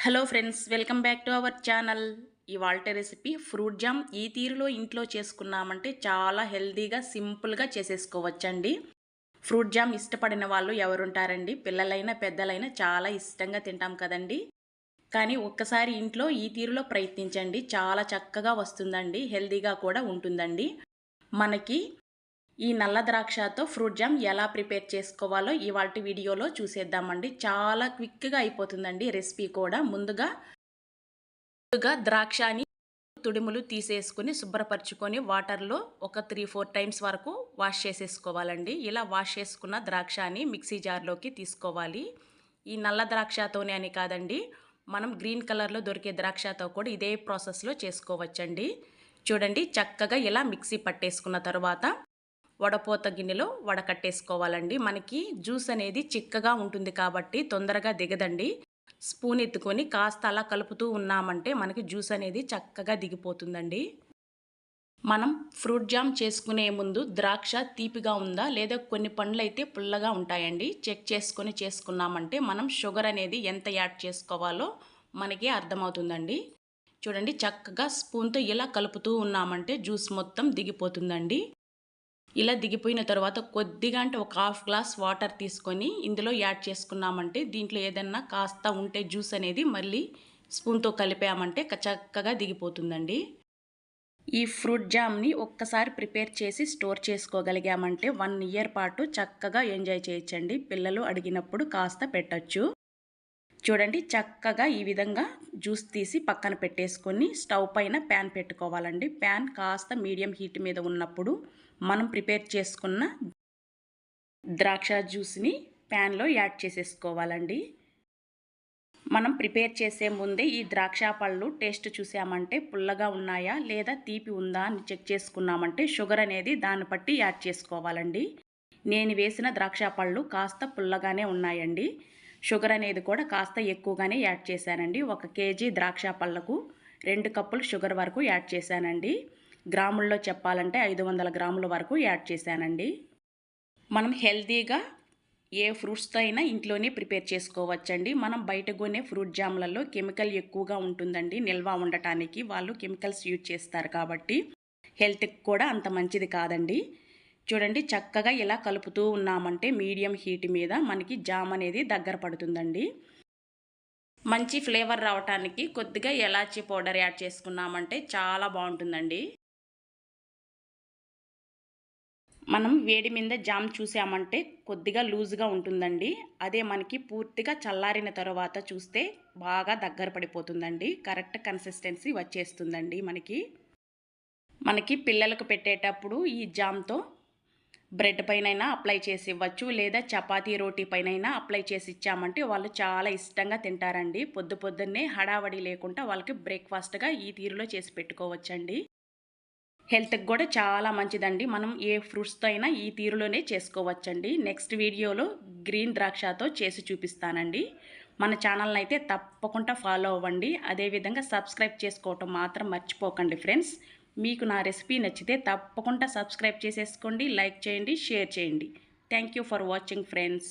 Hello friends welcome back to our channel ఇవాళ recipe fruit jam ఈ తీరులో ఇంట్లో చేసుకున్నామంటే చాలా హెల్తీగా సింపుల్గా చేసేసుకోవచ్చండి. ఫ్రూట్ జామ్ ఇష్టపడిన వాళ్ళు ఎవరుంటారండి? పిల్లలైనా పెద్దలైనా చాలా ఇష్టంగా తింటాం కదండి. కానీ ఒక్కసారి ఇంట్లో ఈ తీరులో ప్రయత్నించండి. చాలా చక్కగా వస్తుందండి. హెల్తీగా కూడా ఉంటుందండి. మనకి ఈ నల్ల ద్రాక్షతో ఫ్రూట్ జామ్ ఎలా ప్రిపేర్ చేసుకోవాలో ఇవాళ వీడియోలో చూసేద్దామండి. చాలా క్విక్గా అయిపోతుందండి రెసిపీ కూడా. ముందుగా ముందుగా ద్రాక్షని తుడుములు తీసేసుకుని శుభ్రపరచుకొని వాటర్లో ఒక త్రీ ఫోర్ టైమ్స్ వరకు వాష్ చేసేసుకోవాలండి. ఇలా వాష్ చేసుకున్న ద్రాక్షని మిక్సీ జార్లోకి తీసుకోవాలి. ఈ నల్ల ద్రాక్షతోనే అని కాదండి మనం గ్రీన్ కలర్లో దొరికే ద్రాక్షతో కూడా ఇదే ప్రాసెస్లో చేసుకోవచ్చండి. చూడండి చక్కగా ఇలా మిక్సీ పట్టేసుకున్న తర్వాత వడపోత గిన్నెలో వడకట్టేసుకోవాలండి. మనకి జ్యూస్ అనేది చిక్కగా ఉంటుంది కాబట్టి తొందరగా దిగదండి. స్పూన్ ఎత్తుకొని కాస్త అలా కలుపుతూ ఉన్నామంటే మనకి జ్యూస్ అనేది చక్కగా దిగిపోతుందండి. మనం ఫ్రూట్ జామ్ చేసుకునే ముందు ద్రాక్ష తీపిగా ఉందా లేదా కొన్ని పండ్లు అయితే పుల్లగా ఉంటాయండి. చెక్ చేసుకొని చేసుకున్నామంటే మనం షుగర్ అనేది ఎంత యాడ్ చేసుకోవాలో మనకి అర్థమవుతుందండి. చూడండి చక్కగా స్పూన్తో ఇలా కలుపుతూ ఉన్నామంటే జ్యూస్ మొత్తం దిగిపోతుందండి. ఇలా దిగిపోయిన తర్వాత కొద్దిగా అంటే ఒక హాఫ్ గ్లాస్ వాటర్ తీసుకొని ఇందులో యాడ్ చేసుకున్నామంటే దీంట్లో ఏదన్నా కాస్త ఉంటే జ్యూస్ అనేది మళ్ళీ స్పూన్తో కలిపామంటే చక్కగా దిగిపోతుందండి. ఈ ఫ్రూట్ జామ్ని ఒక్కసారి ప్రిపేర్ చేసి స్టోర్ చేసుకోగలిగామంటే వన్ ఇయర్ పాటు చక్కగా ఎంజాయ్ చేయొచ్చండి. పిల్లలు అడిగినప్పుడు కాస్త పెట్టచ్చు. చూడండి చక్కగా ఈ విధంగా జ్యూస్ తీసి పక్కన పెట్టేసుకొని స్టవ్ పైన ప్యాన్ పెట్టుకోవాలండి. ప్యాన్ కాస్త మీడియం హీట్ మీద ఉన్నప్పుడు మనం ప్రిపేర్ చేసుకున్న ద్రాక్ష జ్యూస్ని ప్యాన్లో యాడ్ చేసేసుకోవాలండి. మనం ప్రిపేర్ చేసే ముందే ఈ ద్రాక్ష పళ్ళు టేస్ట్ చూసామంటే పుల్లగా ఉన్నాయా లేదా తీపి ఉందా అని చెక్ చేసుకున్నామంటే షుగర్ అనేది దాన్ని బట్టి యాడ్ చేసుకోవాలండి. నేను వేసిన ద్రాక్ష పళ్ళు కాస్త పుల్లగానే ఉన్నాయండి. షుగర్ అనేది కూడా కాస్త ఎక్కువగానే యాడ్ చేశానండి. ఒక కేజీ ద్రాక్ష పళ్ళకు రెండు కప్పులు షుగర్ వరకు యాడ్ చేశానండి. గ్రాముల్లో చెప్పాలంటే ఐదు వందల గ్రాముల వరకు యాడ్ చేశానండి. మనం హెల్తీగా ఏ ఫ్రూట్స్తో అయినా ఇంట్లోనే ప్రిపేర్ చేసుకోవచ్చండి. మనం బయట కొనే ఫ్రూట్ జామ్లలో కెమికల్ ఎక్కువగా ఉంటుందండి. నిల్వ ఉండటానికి వాళ్ళు కెమికల్స్ యూజ్ చేస్తారు కాబట్టి హెల్త్కి కూడా అంత మంచిది కాదండి. చూడండి చక్కగా ఇలా కలుపుతూ ఉన్నామంటే మీడియం హీట్ మీద మనకి జామ్ అనేది దగ్గర పడుతుందండి. మంచి ఫ్లేవర్ రావటానికి కొద్దిగా ఎలాచీ పౌడర్ యాడ్ చేసుకున్నామంటే చాలా బాగుంటుందండి. మనం వేడి మీద జామ్ చూసామంటే కొద్దిగా లూజ్గా ఉంటుందండి. అదే మనకి పూర్తిగా చల్లారిన తర్వాత చూస్తే బాగా దగ్గర పడిపోతుందండి. కరెక్ట్ కన్సిస్టెన్సీ వచ్చేస్తుందండి మనకి. మనకి పిల్లలకు పెట్టేటప్పుడు ఈ జామ్తో బ్రెడ్ పైన అప్లై చేసి ఇవ్వచ్చు లేదా చపాతీ రోటీ పైన అప్లై చేసి ఇచ్చామంటే వాళ్ళు చాలా ఇష్టంగా తింటారండి. పొద్దు పొద్దున్నే హడావడి లేకుండా వాళ్ళకి బ్రేక్ఫాస్ట్గా ఈ తీరులో చేసి పెట్టుకోవచ్చండి. హెల్త్కి కూడా చాలా మంచిదండి. మనం ఏ ఫ్రూట్స్తో అయినా ఈ తీరులోనే చేసుకోవచ్చండి. నెక్స్ట్ వీడియోలో గ్రీన్ ద్రాక్షతో చేసి చూపిస్తానండి. మన ఛానల్ని అయితే తప్పకుండా ఫాలో అవ్వండి. అదేవిధంగా సబ్స్క్రైబ్ చేసుకోవటం మాత్రం మర్చిపోకండి ఫ్రెండ్స్. మీకు నా రెసిపీ నచ్చితే తప్పకుండా సబ్స్క్రైబ్ చేసేసుకోండి లైక్ చేయండి షేర్ చేయండి. Thank for watching friends